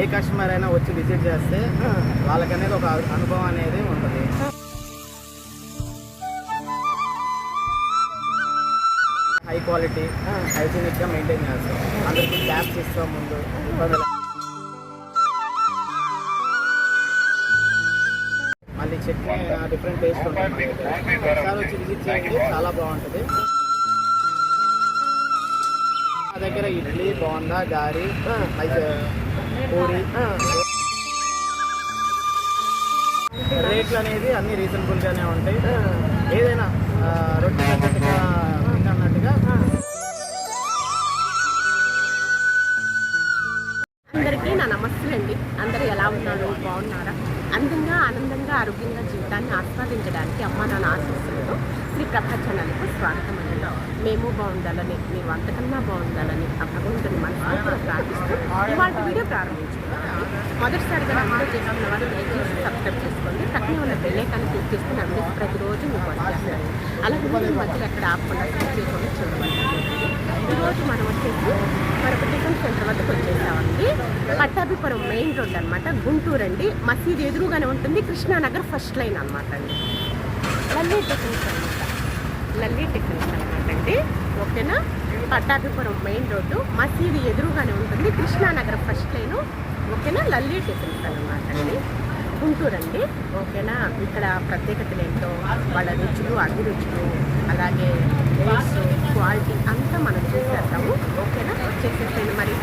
ఏ customer అయినా వచ్చి visit చేస్తే వాళ్ళకనేది ఒక అనుభవం అనేది ఉంటుంది. హై క్వాలిటీ హైజీనిక్గా మెయింటైన్ చేస్తాం. అందరికి క్యాప్స్ ఇస్తాం ముందు. మళ్ళీ చట్నీ డిఫరెంట్ టేస్ట్ ఉంటుంది ఒకసారి వచ్చి విజిట్ చేయండి చాలా బాగుంటుంది. మా దగ్గర ఇడ్లీ బోండా గారి పూరి. రేట్లు అనేది అన్ని రీజనబుల్గానే ఉంటాయి. ఏదైనా రొట్టె గుంటూరు అండి. మసీద్ ఎదురుగానే ఉంటుంది. కృష్ణానగర్ ఫస్ట్ లైన్ అనమాట అండి. లల్లీ టెక్నిక్స్ అనమాట లల్లీ టెక్నిక్స్ అనమాట అండి. ఓకేనా? Pattabhipuram main road. మసీదు ఎదురుగానే ఉంటుంది. Krishnanagar first line. ఓకేనా? లల్లీ టెక్నిక్స్ అనమాట అండి. గుంటూరు అండి. ఓకేనా? ఇక్కడ ప్రత్యేకతలు ఏంటో వాళ్ళ రుచులు అభిరుచులు అలాగే రేట్స్ క్వాలిటీ అంతా మనం చూసేద్దాము. ఓకేనా? వచ్చేసేసాను మరి.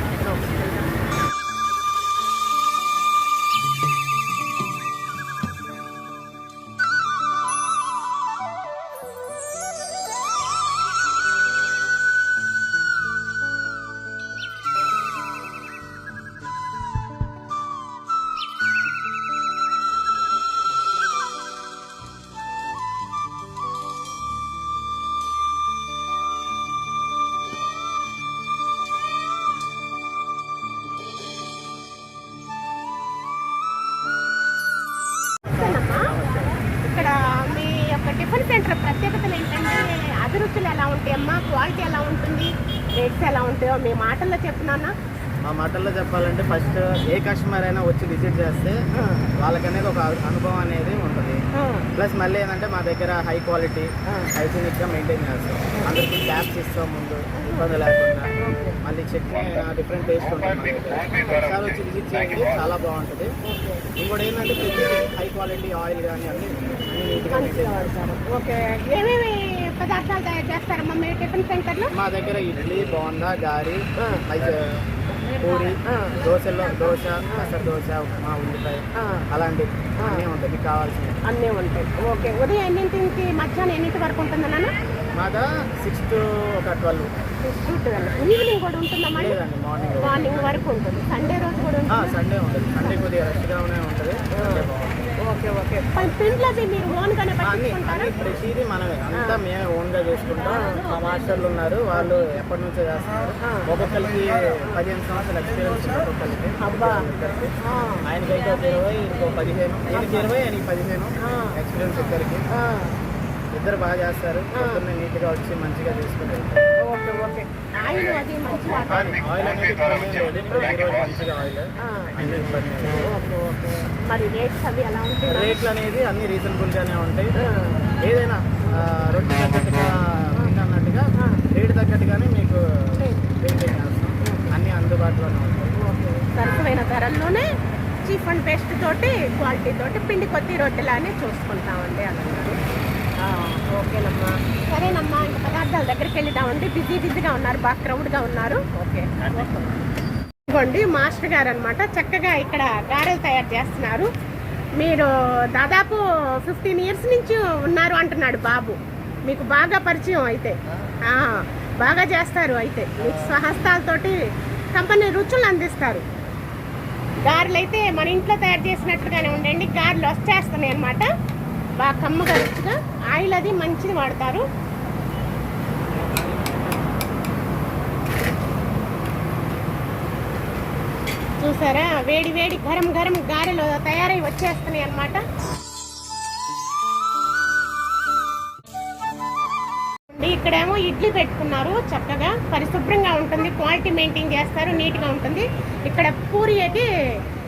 ఉంటాయో మీ మాటల్లో చెప్తున్నానా మా మాటల్లో చెప్పాలంటే ఫస్ట్ ఏ కస్టమర్ అయినా వచ్చి విజిట్ చేస్తే వాళ్ళకనేది ఒక అనుభవం అనేది ఉంటుంది. ప్లస్ మళ్ళీ ఏంటంటే మా దగ్గర హై క్వాలిటీ హైజీనిక్గా మెయింటైన్ చేస్తాం అందరికి క్యాప్స్ ఇస్తాం ముందు ఇబ్బంది లేకుండా. మళ్ళీ చట్నీ డిఫరెంట్ టేస్ట్ ఉంటుంది ఒకసారి వచ్చి విజిట్ చేయండి చాలా బాగుంటుంది. ఇంకోటి ఏంటంటే ప్రతి హై క్వాలిటీ ఆయిల్ కానీ అన్ని నీట్గా ఓకే. ఏమేమి పదార్థాలు తయారు చేస్తారమ్మా మీ టిఫిన్ సెంటర్లో? మా దగ్గర ఇడ్లీ బోండా గారి పూరి దోశలో దోశ పెసర దోశ ఉప్మా ఉల్లిపాయ అలాంటి అన్నీ ఉంటాయి. మీకు కావాల్సినవి. అన్నీ ఉంటాయి. ఓకే. ఉదయం ఎన్నింటి నుంచి మధ్యాహ్నం ఎన్నింటి వరకు ఉంటుందన్నా మాద సిక్స్ టు ఒక ట్వెల్వ్. ఈవినింగ్ కూడా ఉంటుందమ్మా లేదండి మార్నింగ్. మార్నింగ్ వరకు ఉంటుంది. సండే రోజు కూడా ఉంటుంది? సండే ఉంటుంది. సండే కొద్దిగా రష్గానే ఉంటుంది. Okay okay. అవి మీరు ఓన్గానే పట్టించుకుంటారా? ప్రతిదీ మనమే. అంతా మేమే ఓన్గా చేసుకుంటాం. మా మాస్టర్లు ఉన్నారు. వాళ్ళు ఎప్పటి నుంచో చేస్తున్నారు. ఒక్కొక్కరికి పదిహేను సంవత్సరాల ఎక్స్పీరియన్స్ ఉంది ఒక్కొక్కరికి. అబ్బా. ఆయనకైతే ఒక ఇరవై ఇంకో పదిహేను. ఈయనకి ఇరవై ఆయనకి పదిహేను. ఎక్స్పీరియన్స్ ఇద్దరికి. ఇద్దరు బాగా చేస్తారు. నీట్గా వచ్చి మంచిగా చేసుకుని ఓకే ఓకే. ఆయిల్ అది మంచి వాటర్ ఆయిల్ అనేది మంచిగా ఆయిల్. మరి రేట్స్ అవి ఎలా ఉంటాయి? రేట్లు అనేది అన్ని రీజనబుల్ గానే ఉంటాయి ఏదైనా రొట్టె తగ్గట్టుగా తిన్నట్టుగా రేటు తగ్గట్టుగానే మీకు మెయింటైన్ చేస్తాం. అన్ని అందుబాటులోనే ఉంటాయి. సరసమైన ధరల్లోనే చీప్ అండ్ బెస్ట్ తోటి క్వాలిటీ తోటి పిండి కొద్ది రొట్టెలానే చూసుకుంటామండి అన్నారు ఆ, ఓకేనమ్మా. సరేనమ్మా ఇంకా పదార్థాల దగ్గరికి వెళ్దామండి. బిజీ బిజీగా ఉన్నారు బాగా క్రౌడ్గా ఉన్నారు. ఓకే ఇదిగోండి మాస్టర్ గారు అనమాట చక్కగా ఇక్కడ గారెలు తయారు చేస్తున్నారు. మీరు దాదాపు ఫిఫ్టీన్ ఇయర్స్ నుంచి ఉన్నారు అంటున్నాడు బాబు. మీకు బాగా పరిచయం అయితే. బాగా చేస్తారు అయితే. మీకు స్వహస్తాలతోటి కంపెనీ రుచులు అందిస్తారు. గారెలు అయితే మన ఇంట్లో తయారు చేసినట్టుగానే ఉండండి. గారెలు వచ్చేస్తున్నాయి అనమాట బాగా కమ్మగా రుచిగా ఆయిల్ అది మంచిది వాడతారు. చూసారా? వేడి వేడి గరం గరం గారెలు తయారై వచ్చేస్తున్నాయి అన్నమాట. ఇక్కడేమో ఇడ్లీ పెట్టుకున్నారు చక్కగా పరిశుభ్రంగా ఉంటుంది క్వాలిటీ మెయింటైన్ చేస్తారు నీట్గా ఉంటుంది. ఇక్కడ పూరికి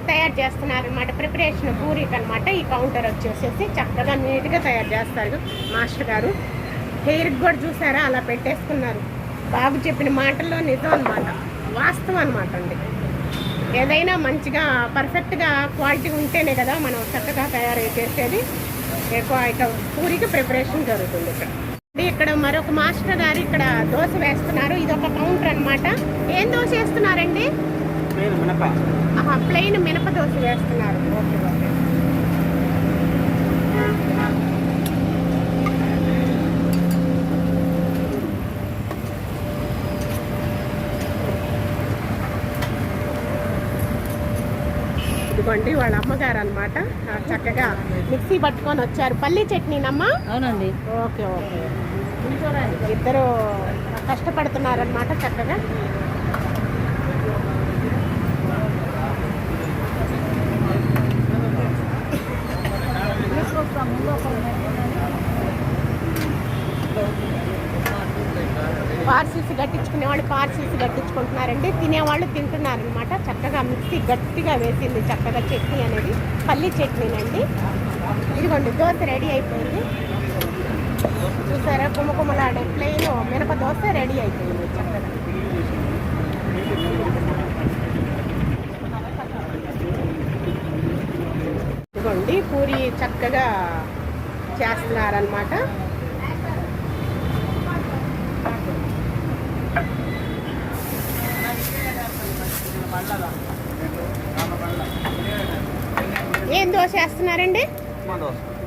తయారు చేస్తున్నారు అనమాట ప్రిపరేషన్ పూరికి అనమాట ఈ కౌంటర్ వచ్చేసేసి చక్కగా నీట్గా తయారు చేస్తారు మాస్టర్ గారు. హెయిర్కి కూడా చూసారా? అలా పెట్టేసుకున్నారు. బాబు చెప్పిన మాటల్లో నిజం అనమాట వాస్తవం అనమాట అండి. ఏదైనా మంచిగా పర్ఫెక్ట్గా క్వాలిటీ ఉంటేనే కదా మనం చక్కగా తయారు చేసేది. ఎక్కువ ఇక పూరికి ప్రిపరేషన్ జరుగుతుంది ఇక్కడ. ఇక్కడ మరొక మాస్టర్ గారు ఇక్కడ దోశ వేస్తున్నారు. ఇది ఒక కౌంటర్ అన్నమాట. ఏం దోశ వేస్తున్నారండి? ప్లెయిన్ మినప. దోశ వేస్తున్నారు. Okay okay. ఇదిగోండి వాళ్ళ అమ్మగారు అనమాట చక్కగా మిక్సీ పట్టుకొని వచ్చారు. పల్లి చట్నీనమ్మా? అవునండి. Okay okay. ఇద్దరు కష్టపడుతున్నారనమాట చక్కగా. పార్సిల్స్ వాళ్ళు పార్సిల్స్ గట్టించుకుంటున్నారండి. తినేవాళ్ళు తింటున్నారనమాట చక్కగా మిక్సీ గట్టిగా వేసింది. చక్కగా చట్నీ అనేది. పల్లి చట్నీనండి. ఇదిగోండి దోశ రెడీ అయిపోయింది. చూసారా? కుమకుమలాడే ప్లెయిన్ మినప దోశ రెడీ అయిపోయింది. చక్కగా. ఇదిగోండి పూరి చక్కగా చేస్తున్నారనమాట ఏం దోశ వేస్తున్నారండి?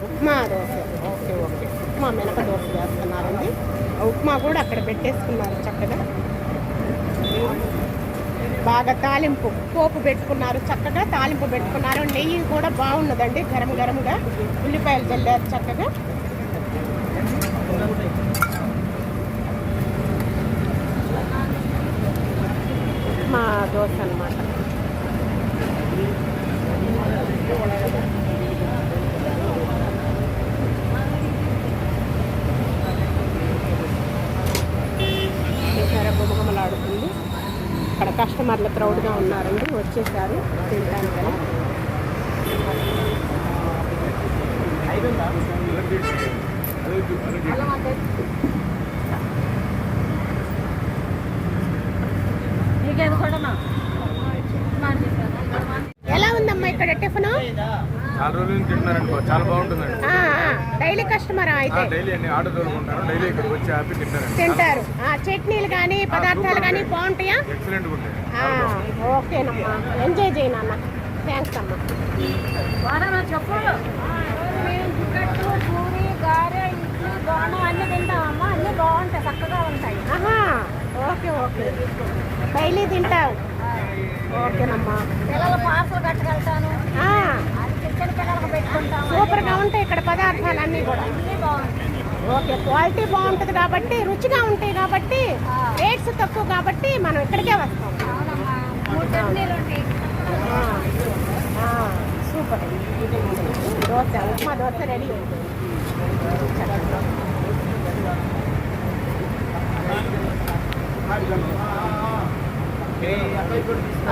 ఉప్మా దోశ. Okay okay. ఉప్మా మినప దోశ వేస్తున్నారండి. ఉప్మా కూడా అక్కడ పెట్టేసుకున్నారు చక్కగా. బాగా తాలింపు పోపు పెట్టుకున్నారు చక్కగా తాలింపు పెట్టుకున్నారు. నెయ్యి కూడా బాగున్నదండి గరం గరంగా. ఉల్లిపాయలు చల్లారు చక్కగా. ఉప్మా దోశ అన్నమాట. చూసారా గుమగుమలాడుతుంది అక్కడ కస్టమర్లు ప్రౌడ్గా ఉన్నారండి. వచ్చేసారు తినడానికని నీకేది కూడా ఎలా ఉందమ్మా ఇక్కడ టిఫిన్ చాలా రోజుల నుంచి తింటున్నారండి చాలా బాగుంటుందండి. డైలీ కస్టమర్ అయితే? డైలీ అన్ని ఆర్డర్ దొరుకుంటారు డైలీ ఇక్కడికి వచ్చి హ్యాపీ తింటారండి. తింటారు. ఆ, చట్నీలు కానీ పదార్థాలు కానీ బాగుంటాయా? ఎక్సలెంట్ ఉంటాయి. ఆ, ఓకేనమ్మా. ఎంజాయ్ చేయి నాన్న. థ్యాంక్స్ అమ్మా. చెప్పు. పూరి గారె ఇడ్లీ బోనం అన్నీ తింటామమ్మా అన్నీ బాగుంటాయి చక్కగా ఉంటాయి ఓకే ఓకే. డైలీ తింటావు. ఓకేనమ్మా. పిల్లల పార్సల్ కట్టుకెళ్తాను. సూపర్గా ఉంటాయి ఇక్కడ పదార్థాలు అన్నీ కూడా ఓకే క్వాలిటీ బాగుంటుంది కాబట్టి రుచిగా ఉంటాయి కాబట్టి రేట్స్ తక్కువ కాబట్టి మనం ఇక్కడికే వస్తాం. Super. Dosa upma dosa ready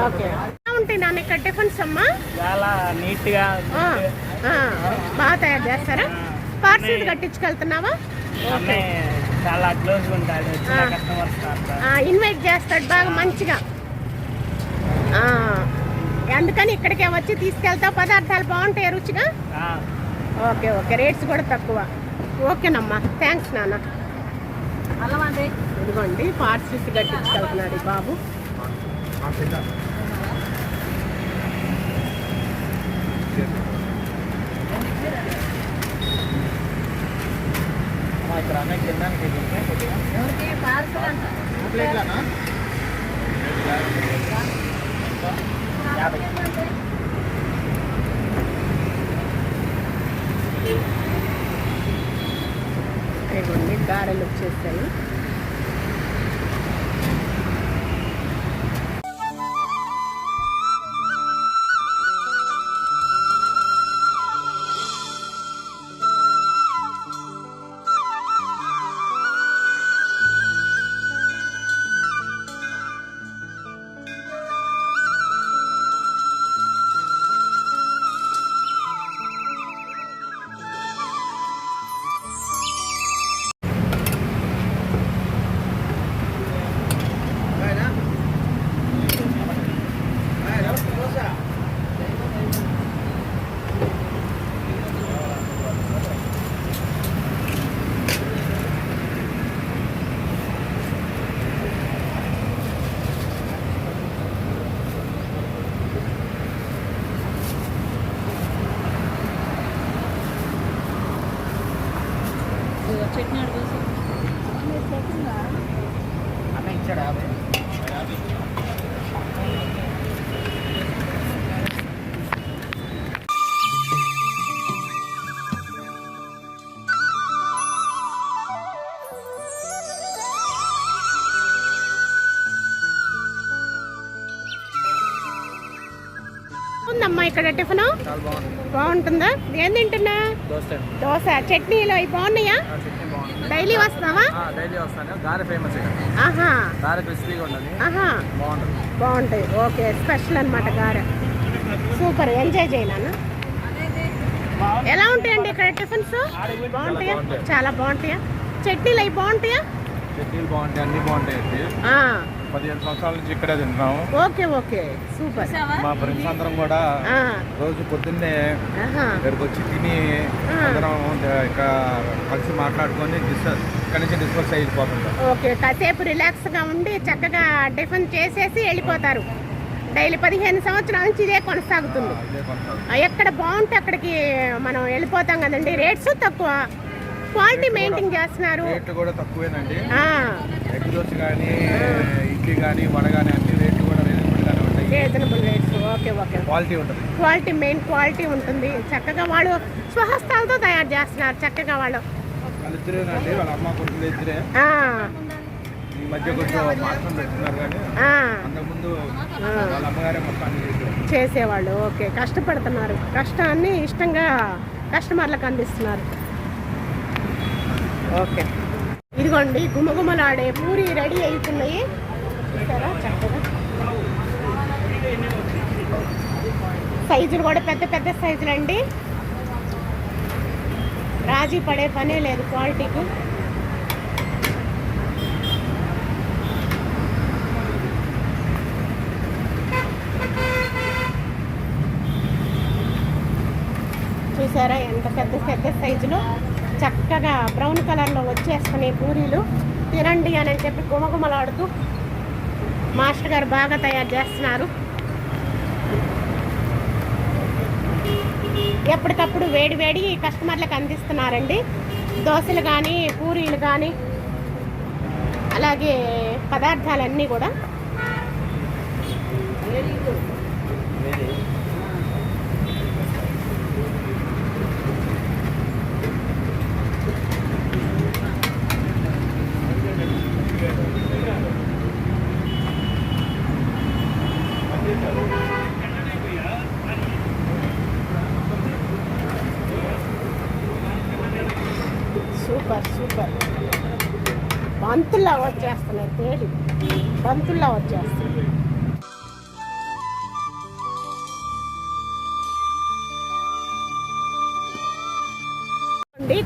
okay. ఉంటాయి నాన్న ఇక్కడ టిఫిన్స్ అమ్మా? చాలా ఆ, బాగా తయారు చేస్తారా? పార్సిల్ కట్టించుకెళ్తున్నావా? ఓకే. చాలా క్లోజ్ ఉంటాడు ఇన్వైట్ చేస్తాడు బాగా మంచిగా. ఆ, అందుకని ఇక్కడికే వచ్చి తీసుకెళ్తా పదార్థాలు బాగుంటాయి రుచిగా? Okay okay. రేట్స్ కూడా తక్కువ. ఓకేనమ్మా. థ్యాంక్స్ నాన్న. ఇదిగోండి పార్సిల్స్ కట్టించుకెళ్తున్నాడు బాబు. ఇక్కడ అన్నకి తినడానికి ఎవరికి పార్సల్ అంట ప్లేట్లనా యాభై గారెలు వచ్చేసాయి. ఉందమ్మా ఇక్కడ టిఫిన్? బాగుంటుందా? ఏం తింటున్నా? దోశ. చట్నీలు అవి బాగున్నాయా? డైలీ వస్తావా బాగుంటుంది. బాగుంటాయి. ఓకే స్పెషల్ అన్నమాట గారె. సూపర్. ఎంజాయ్ చేయనాను ఎలా ఉంటాయండి ఇక్కడ టిఫిన్స్? బాగుంటాయా? చాలా బాగుంటాయా? చట్నీలు అవి బాగుంటాయా? చట్నీలు బాగుంటాయి. అన్ని బాగుంటాయి. పదిహేను సంవత్సరాల నుంచి ఇక్కడే తింటున్నాము. Okay okay. సూపర్. మా ఫ్రెండ్స్ అందరం కూడా రోజు పొద్దున్నే ఇక్కడికి వచ్చి తిని. అందరం ఇక్కడ కలిసి మాట్లాడుకొని డిస్కస్ ఇక్కడ నుంచి డిస్కస్ అయిపోతుంటాం. ఓకే కాసేపు రిలాక్స్గా ఉండి చక్కగా టిఫిన్ చేసేసి వెళ్ళిపోతారు. డైలీ పదిహేను సంవత్సరాల నుంచి ఇదే కొనసాగుతుంది. ఎక్కడ బాగుంటే అక్కడికి మనం వెళ్ళిపోతాం కదండి. రేట్స్ తక్కువ. క్వాలిటీ మెయింటైన్ చేస్తున్నారు. రేట్లు కూడా తక్కువేనండి. ఆ, ఎగ్ దోశ కానీ ఇడ్లీ కానీ వడ కానీ అన్ని రేట్లు కూడా రీజనబుల్గానే ఉంటాయి. Reasonable rates okay okay quality ఉంటుంది. క్వాలిటీ మెయిన్ క్వాలిటీ ఉంటుంది. చక్కగా వాళ్ళు స్వహస్తాలతో తయారు చేస్తున్నారు చక్కగా వాళ్ళు. వాళ్ళిద్దరేనండి వాళ్ళ అమ్మ కొడుకులు ఇద్దరే. ఈ మధ్య కొంచెం మాత్రం పెట్టున్నారు కానీ ఆ, అంతకుముందు వాళ్ళ అమ్మగారే మొత్తం అన్ని చేశారు చేసేవాళ్ళు ఓకే. కష్టపడుతున్నారు. కష్టాన్ని ఇష్టంగా కస్టమర్లకు అందిస్తున్నారు. ఓకే. ఇదిగోండి గుమగుమలాడే పూరి రెడీ అవుతున్నాయి. చూసారా? చక్కగా. సైజులు కూడా పెద్ద పెద్ద సైజులు అండి రాజీ పడే పనే లేదు క్వాలిటీకి. చూసారా? ఎంత పెద్ద పెద్ద సైజులో. చక్కగా బ్రౌన్ కలర్లో వచ్చేస్తున్నాయి పూరీలు. తినండి అని చెప్పి గుమగుమలాడుతూ మాస్టర్ గారు బాగా తయారు చేస్తున్నారు. ఎప్పటికప్పుడు వేడి వేడి కస్టమర్లకు అందిస్తున్నారండి. దోశలు కానీ పూరీలు కానీ అలాగే పదార్థాలన్నీ కూడా.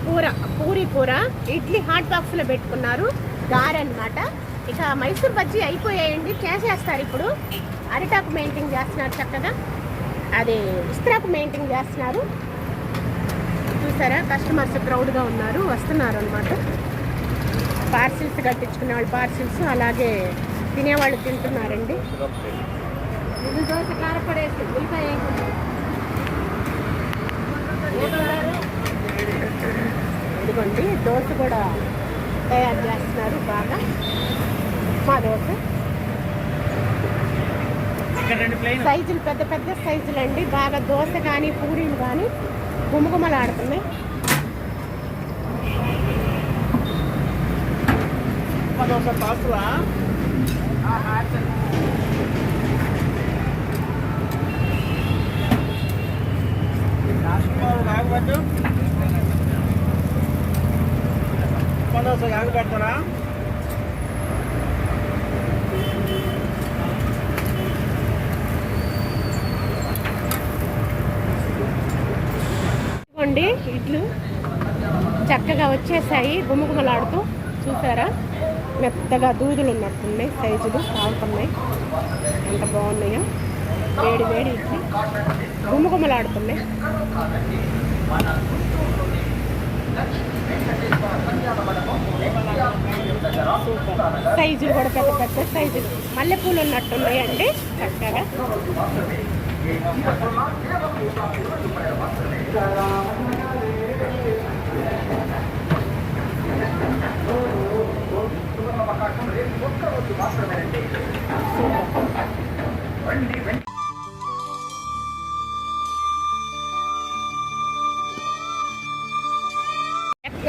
కూర పూరి కూర ఇడ్లీ హాట్ బాక్స్లో పెట్టుకున్నారు. గారె అన్నమాట ఇక మైసూర్ బజ్జీ అయిపోయాయండి. చేసేస్తారు ఇప్పుడు. అరిటాకు మెయింటైన్ చేస్తున్నారు చక్కగా. అది ఇస్త్రాకు మెయింటైన్ చేస్తున్నారు. చూసారా? కస్టమర్స్ క్రౌడ్గా ఉన్నారు. వస్తున్నారు అనమాట పార్సిల్స్ కట్టించుకునే వాళ్ళు పార్సిల్స్ అలాగే తినేవాళ్ళు తింటున్నారండి. ఇది దోశ కారపడేసి ఉల్లిపాయ ఇదిగోండి దోశ కూడా తయారు చేస్తున్నారు బాగా. మా దోశ. సైజులు పెద్ద పెద్ద సైజులు అండి. బాగా దోశ కానీ పూరీలు కానీ గుమగుమలాడుతున్నాయి. దోశ కాసులా పండుగ కాకు పెడతారా ఇడ్లు చక్కగా వచ్చేసాయి గుమగుమలాడుతూ చూసారా? మెత్తగా దూదులు ఉన్నట్టున్నాయి సైజులు సాగుతున్నాయి ఎంత బాగున్నాయో. వేడి వేడి ఇడ్లీ. గుమగుమలాడుతున్నాయి. సైజులు కూడా పెద్ద పెద్ద సైజులు. మల్లెపూలు ఉన్నట్టున్నాయి అండి చక్కగా.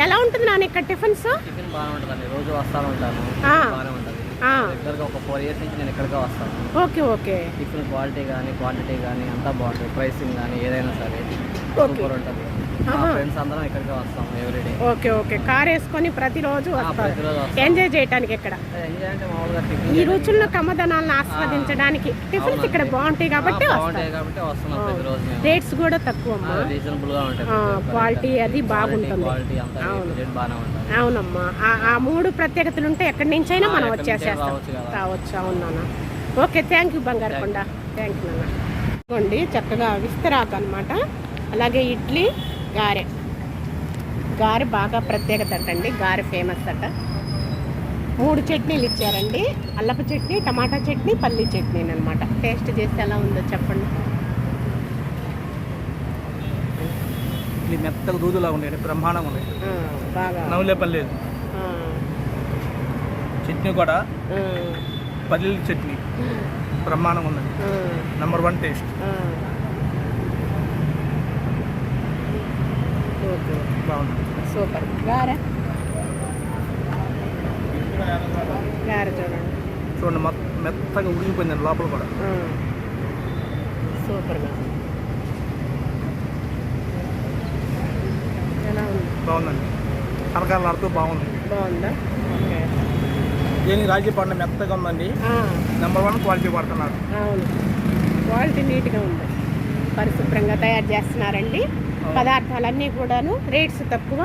ఎలా ఉంటుంది నాన్న ఇక్కడ టిఫిన్స్ టిఫిన్ ఉంటుందండి రోజు వస్తాను ఉంటాను. బాగానే ఉంటుంది. రెగ్యులర్గా ఒక ఫోర్ ఇయర్స్ నుంచి నేను ఇక్కడికే వస్తాను ఓకే ఓకే టిఫిన్ క్వాలిటీ కానీ క్వాంటిటీ కానీ అంతా బాగుంటుంది ప్రైసింగ్ కానీ ఏదైనా సరే. సూపర్ ఉంటుంది. ఫ్రెండ్స్ అందరం ఇక్కడికే వస్తాం ఎవ్రీడే ఓకే ఓకే. కార్ వేసుకొని ప్రతిరోజు వస్తాం. ఎంజాయ్ చేయడానికి ఇక్కడ ఈ రుచుల్లో కమ్మదనాలను ఆస్వాదించడానికి టిఫిన్స్ ఇక్కడ బాగుంటాయి కాబట్టి రేట్స్ కూడా తక్కువ rate. అది బాగుంటుంది. అవునమ్మా. ఆ- మూడు ప్రత్యేకతలు ఉంటే ఎక్కడి నుంచైనా ఆ, మనం వచ్చేసేస్తాం. రావచ్చు అవును ఓకే థ్యాంక్ యూ బంగారు కొండ. థ్యాంక్ యూ నాన్న. చక్కగా విస్తరాకు అనమాట అలాగే ఇడ్లీ గారె. గారె బాగా ప్రత్యేకత అంటండి. గారె ఫేమస్ అట. మూడు చట్నీలు ఇచ్చారండి. అల్లపు చట్నీ టమాటా చట్నీ పల్లి చట్నీ అనమాట టేస్ట్ చేస్తే ఎలా ఉందో చెప్పండి. ఇది మెత్తగా దూదులా ఉండేది బ్రహ్మాండంగా ఉండేది చట్నీ కూడా పల్లీల చట్నీ. బ్రహ్మాండంగా ఉన్నది. నెంబర్ వన్ టేస్ట్ ఆ. ఓకే బాగుంది సూపర్. గారె? గారె చూడండి. చూడండి మొత్తం మెత్తగా ఉడికిపోయింది లోపల కూడా. సూపర్గా ఎలా ఉంది? బాగుందండి. కరకాలాడుతూ బాగుంది. బాగుందా? ఓకే. దేనికి రాజీ పడిన మెత్తగా ఉందండి. నెంబర్ వన్ క్వాలిటీ పడుతున్నారు అవును. క్వాలిటీ నీట్గా ఉంది. పరిశుభ్రంగా తయారు చేస్తున్నారండి. పదార్థాలన్నీ కూడాను రేట్స్ తక్కువ.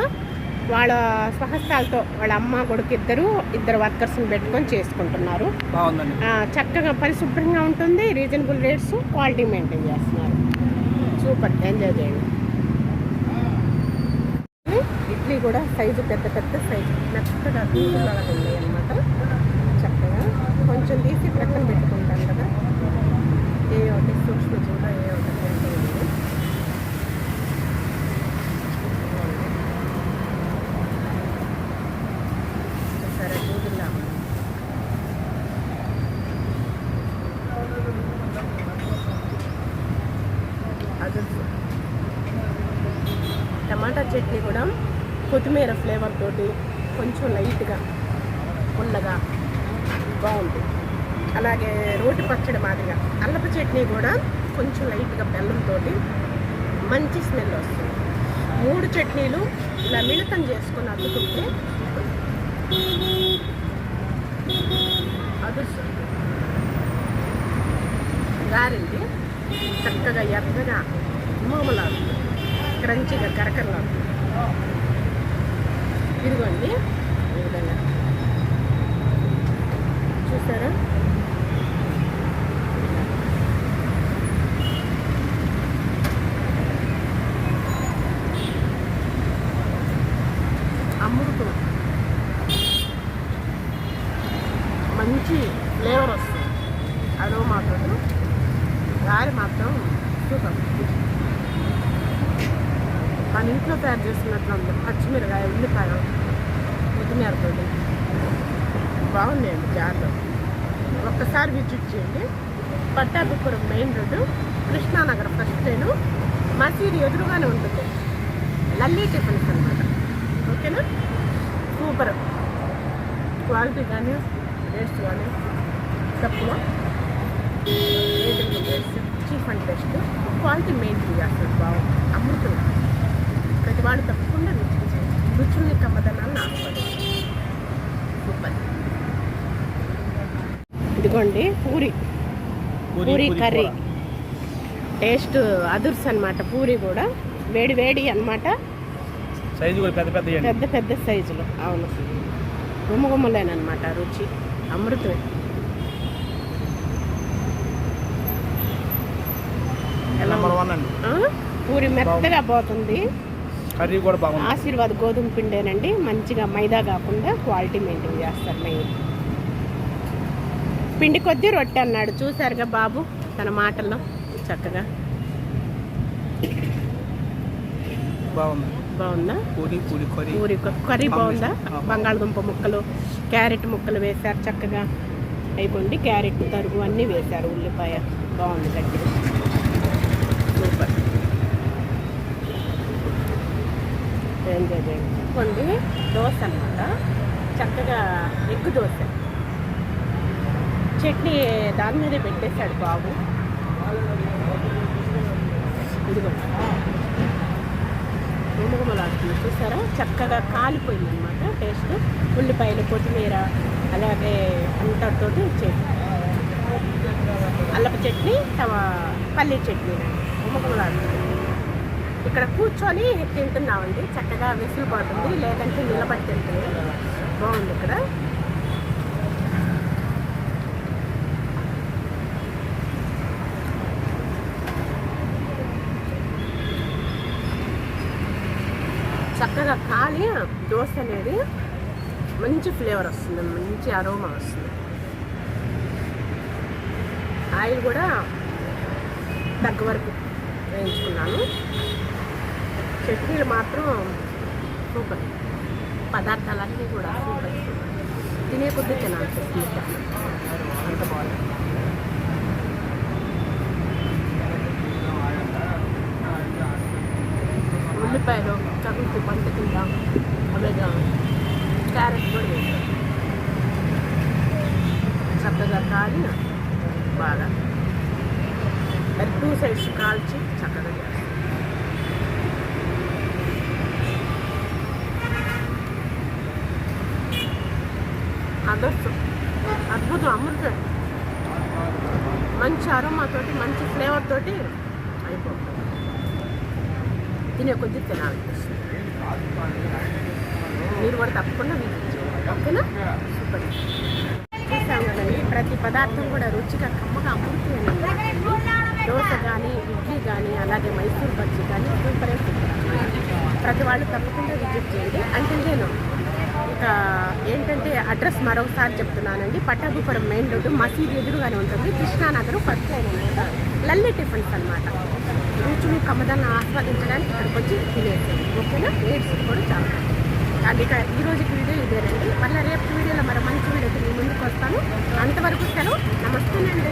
వాళ్ళ స్వహస్తాలతో వాళ్ళ అమ్మ కొడుకు ఇద్దరు ఇద్దరు వర్కర్స్ని పెట్టుకొని చేసుకుంటున్నారు. చక్కగా పరిశుభ్రంగా ఉంటుంది రీజనబుల్ రేట్స్ క్వాలిటీ మెయింటైన్ చేస్తున్నారు. సూపర్ ఎంజాయ్ చేయండి. ఇడ్లీ కూడా సైజు పెద్ద పెద్ద సైజు మెత్తగా ఉన్నాయి అన్నమాట. చక్కగా కొంచెం తీసి ప్రక్కన పెట్టుకుంటాం కదా. ఏ ఒకటి సూక్ష్మ చూడ ఏ ఒకటి ఉంటుంది. చూసారా దూదుల్లా అదుర్స్ టమాటా చట్నీ కూడా కొత్తిమీర ఫ్లేవర్ తోటి కొంచెం లైట్గా పుల్లగా బాగుంది. అలాగే రోటి పచ్చడి మాదిరిగా అల్లపు చట్నీ కూడా కొంచెం లైట్గా బెల్లంతో మంచి స్మెల్ వస్తుంది. మూడు చట్నీలు ఇలా మిళితం చేసుకొని అద్దుకుంటే అదుర్స్ గారింది. చక్కగా ఎర్రగా మోమలాడుతుంది క్రంచిగా కరకరలాడుతుంది ఇదిగోండి. చూసారా అమ్ముడుతూ మంచి ఫ్లేవర్ వస్తుంది అదో మాత్రం గారి మాత్రం సూపర్ మన ఇంట్లో తయారు చేసుకున్నట్లు ఉంది పచ్చిమిరకాయ ఉల్లిపాయ కొత్తిమీరతో బాగున్నాయండి జార్లో ఒక్కసారి విజిట్ చేయండి Pattabhipuram main road Krishnanagar first train మసీదు ఎదురుగానే ఉంటుంది లల్లీ టిఫిన్స్ అనమాట ఓకేనా? సూపర్. క్వాలిటీ కానీ రేట్స్ కానీ తక్కువ. Cheap and best quality maintain చేస్తారు బాగుంది అమృతం ప్రతి వాడు తప్పకుండా రుచి రుచుల్ని కమ్మదనాన్ని ఆస్వాదించారు సూపర్. ఇదిగోండి పూరి. పూరి కర్రీ. టేస్ట్ అదుర్స్ అన్నమాట. పూరి కూడా. వేడి వేడి అన్నమాట. సైజు కూడా పెద్ద పెద్ద పెద్ద పెద్ద సైజులు అవును. గుమ్మగుమ్మలేనమాట రుచి అమృతమే? పూరి మెత్తగా పోతుంది. కర్రీ కూడా బాగుంది. ఆశీర్వాద్ గోధుమ పిండేనండి. మంచిగా మైదా కాకుండా క్వాలిటీ మెయింటైన్ చేస్తారు మెయిన్. పిండి కొద్దీ రొట్టె అన్నాడు. చూసారుగా బాబు తన మాటల్లో చక్కగా. బాగుంది. బాగుందా? పూరి కర్రీ. బాగుందా. బంగాళదుంప ముక్కలు క్యారెట్ ముక్కలు వేశారు చక్కగా. అయిపోండి క్యారెట్ తరుగు అన్నీ వేశారు ఉల్లిపాయ. బాగుంది గట్టి సూపర్. ఎంజాయ్ చేయండి ఇదిగోండి దోశ అన్నమాట. చక్కగా ఎగ్ దోశ. చట్నీ దాని మీదే పెట్టేశాడు బాబు. గుమగుమలాడుతుంది చూసారా? చక్కగా కాలిపోయింది అనమాట టేస్ట్ ఉల్లిపాయలు కొత్తిమీర అలాగే అంతటితోటి చట్నీ. అల్లపు చట్నీ తమ పల్లీ చట్నీ గుమగుమలాడుతుంది ఇక్కడ కూర్చొని తింటున్నామండి. చక్కగా విసులు పడుతుంది లేదంటే నిలబడి తింటుంది బాగుంది ఇక్కడ. చక్కగా కాలి దోశ అనేది మంచి ఫ్లేవర్ వస్తుంది మంచి అరోమా వస్తుంది. ఆయిల్ కూడా తగ్గ వరకు వేయించుకున్నాను. చట్నీలు మాత్రం సూపర్. పదార్థాలన్నీ కూడా సూపర్ తినే కొద్దీ తినాల్సి అంత బాగుంది ఉల్లిపాయలు చదువుతూ పంట తిందాం అలాగే క్యారెట్ కూడా వేసాం చక్కగా కాలి బాగా టూ సైడ్స్ కాల్చి చక్కగా చేస్తాం అదర్శం అద్భుతం అమృతం మంచి అరోమాతోటి మంచి ఫ్లేవర్ తోటి అయిపోతుంది తినే కొద్ది తినాలనిపిస్తుంది మీరు కూడా తప్పకుండా వీక్షించండి ఓకేనా? సూపర్. చూసాం కదండి ప్రతి పదార్థం కూడా రుచిగా కమ్మగా అమృతమైనది దోశ కానీ ఇడ్లీ కానీ అలాగే మైసూర్ బజ్జీ కానీ సూపరే సూపర్ ప్రతి వాళ్ళు తప్పకుండా విజిట్ చేయండి. అంటే నేను ఇక ఏంటంటే అడ్రస్ మరొకసారి చెప్తున్నానండి. పట్టాభిపురం మెయిన్ రోడ్డు మసీద్ ఎదురుగానే ఉంటుంది. కృష్ణానగర్ ఫస్ట్ లైన్ అనమాట. లల్లి టిఫిన్స్ అనమాట కూర్చుని కమ్మదాన్ని ఆస్వాదించడానికి ఇక్కడికి వచ్చి తినేసేది ఓకేనా? రేట్స్ కూడా చాలా అది ఇక ఈ వీడియో ఇదేనండి. మళ్ళీ రేపు వీడియోలో మరి మంచి వీడియోకి మీ ముందుకు వస్తాను. అంతవరకు సెలవు. నమస్తేనండి.